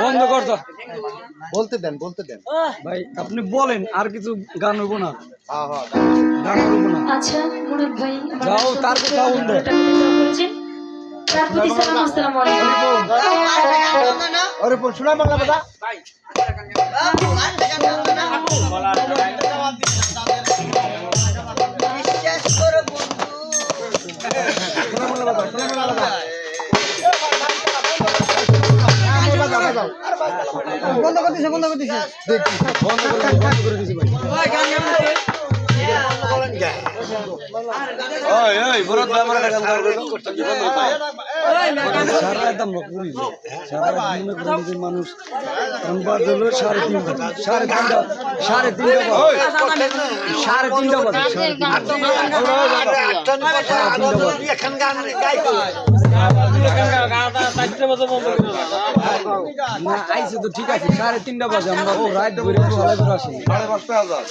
বন্ধ কর বলতে দেন বলতে দেন ভাই আপনি বলেন আর কিছু গান হইব না হ্যাঁ হ্যাঁ গান হইব না আচ্ছা মুরাদ ভাই যাও, তার কথা। তার প্রতি সালাম আসসালামু আলাইকুম আরে বল শোনা বাংলা কথা বন্ধ করে দিছে বন্ধ করে দিছে বন্ধ করে বন্ধ করে দিছি ভাই আমরা সারা মনে করেন যে মানুষ হলো সাড়ে তিনটা সাড়ে তিনটা সাড়ে তিনটা বাজে। সাড়ে তিনটা বাজে। সাড়ে তিনটা আইসে তো ঠিক আছে সাড়ে তিনটা বাজে আমরা করে আসি সাড়ে পাঁচটা হাজার